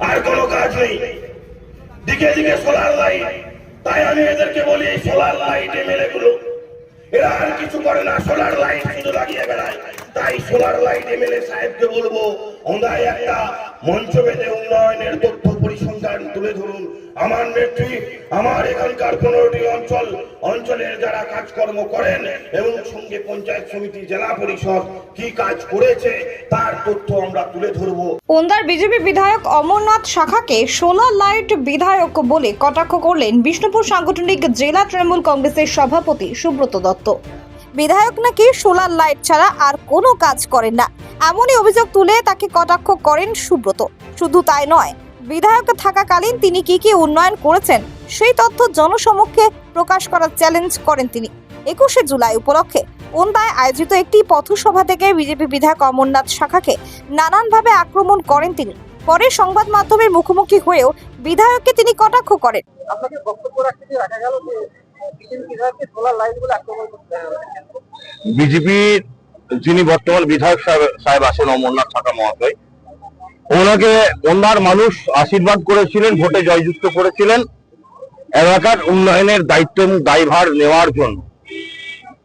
আর কোনো কাজ নেই। দিকে দিকে সোলার লাইট তাই আমি এদেরকে বলি সোলার লাইট এমএলএ গুলো এরা আর কিছু করে না সোলার লাইট লাগিয়ে বেড়ায়। তাই সোলার লাইট এমএলএ সাহেবকে বলব অন্ধায় একটা মঞ্চ বেঁধে উন্নয়নের তথ্য পরিসংখ্যান তুলে ধরুন। আমার নেত্রী, আমার এখানকার পনেরোটি অঞ্চল, অঞ্চলের যারা কাজকর্ম করেন এবং সঙ্গে পঞ্চায়েত সমিতি জেলা পরিষদ কি কাজ করেছে, তার তথ্য আমরা তুলে ধরবো। ওন্দার বিজেপি বিধায়ক অমরনাথ শাখাকে সোলার লাইট বিধায়ক বলে কটাক্ষ করলেন বিষ্ণুপুর সাংগঠনিক জেলা তৃণমূল কংগ্রেসের সভাপতি সুব্রত দত্ত। বিধায়ক নাকি সোলার লাইট ছাড়া আর কোনো কাজ করেন না। এমনই অভিযোগ তুলে তাকে কটাক্ষ করেন সুব্রত। শুধু তাই নয় বিধায়ক থাকাকালীন তিনি কি কি উন্নয়ন করেছেন সেই তথ্য জনসমক্ষে প্রকাশ করার চ্যালেঞ্জ করেন তিনি। একুশে জুলাই উপলক্ষে ওন্দায় আয়োজিত একটি পথসভা থেকে বিজেপি বিধায়ক অমরনাথ শাখাকে নানানভাবে আক্রমণ করেন তিনি। পরে সংবাদ মাধ্যমের মুখোমুখি হয়েও বিধায়ককে তিনি কটাক্ষ করেন। আপনাকে বক্তব্য রাখতে রাখা গেল যে বিজেপি বিধায়ককে সোলার লাইট বলে আক্রমণ করতে বিজেপির যিনি বর্তমান বিধায়ক সাহেব আছেন, অমরনাথ থাকা মহাশয়, ওনাকে ওনার মানুষ আশীর্বাদ করেছিলেন, ভোটে জয়যুক্ত করেছিলেন, এলাকার উন্নয়নের দায়িত্ব দায়ভার নেওয়ার জন্য।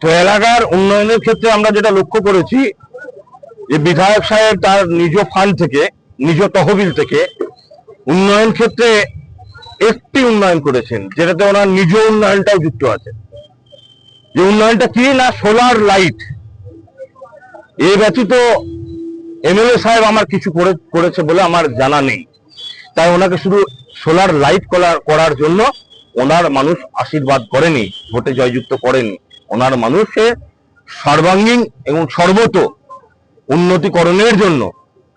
তো এলাকার উন্নয়নের ক্ষেত্রে আমরা যেটা লক্ষ্য করেছি, যে বিধায়ক সাহেব তার নিজ ফান্ড থেকে, নিজ তহবিল থেকে উন্নয়ন ক্ষেত্রে একটি উন্নয়ন করেছেন, যেটাতে ওনার নিজ উন্নয়নটাও যুক্ত আছে যে উন্নয়নটা কি না, সোলার লাইট এ ব্যতীত এমএলএ সাহেব আমার কিছু করে, করেছে বলে আমার জানা নেই। তাই ওনাকে শুধু সোলার লাইট করার করার জন্য ওনার মানুষ আশীর্বাদ করেনি, ভোটে জয়যুক্ত করেনি। ওনার মানুষে সর্বাঙ্গীন এবং সর্বত উন্নতিকরণের জন্য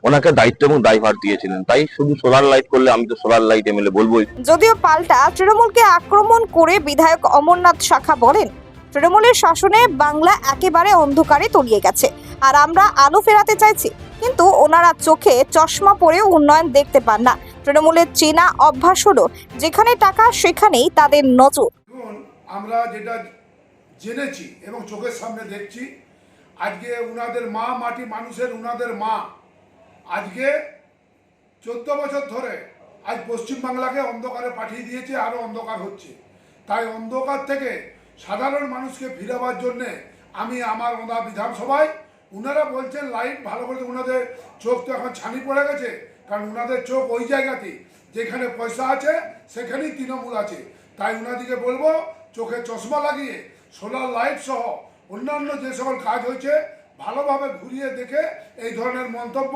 ওনাকে দায়িত্ব এবং দায়ভার দিয়েছিলেন। তাই শুধু সোলার লাইট করলে আমি তো সোলার লাইট এমএলএ বলবোই। যদিও পাল্টা, তৃণমূলকে আক্রমণ করে বিধায়ক অমরনাথ শাখা বলেন, তৃণমূলের শাসনে বাংলা একেবারে অন্ধকারে তলিয়ে গেছে। আর আমরা আলো ফেরাতে চাইছি, কিন্তু ওনারা চোখে চশমা পরেও উন্নয়ন দেখতে পান না। তৃণমূলের চেনা অভ্যাস হলো, যেখানে টাকা সেখানেই তাদের নজর। আমরা যেটা জেনেছি এবং চোখের সামনে দেখছি, আজকে উনাদের মা মাটি মানুষের উনাদের মা। আজকে চোদ্দ বছর ধরে আজ পশ্চিমবাংলাকে অন্ধকারে পাঠিয়ে দিয়েছে আরও অন্ধকার হচ্ছে। তাই অন্ধকার থেকে সাধারণ মানুষকে ফিরাবার জন্যে আমি আমার ওনার বিধানসভায় উনারা বলছেন লাইট ভালো করে উনাদের চোখ তো এখন ছানি পড়ে গেছে, কারণ উনাদের চোখ ওই জায়গাতেই। যেখানে পয়সা আছে, সেখানেই তৃণমূল আছে। তাই উনাদিকে বলব, চোখে চশমা লাগিয়ে সোলার লাইট সহ অন্যান্য যে সকল কাজ হয়েছে, ভালোভাবে ঘুরিয়ে দেখে এই ধরনের মন্তব্য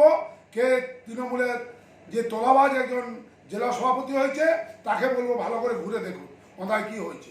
কে তৃণমূলের যে তোলাবাজ একজন জেলা সভাপতি হয়েছে, তাকে বলব ভালো করে ঘুরে দেখুন ওনায় কি হয়েছে।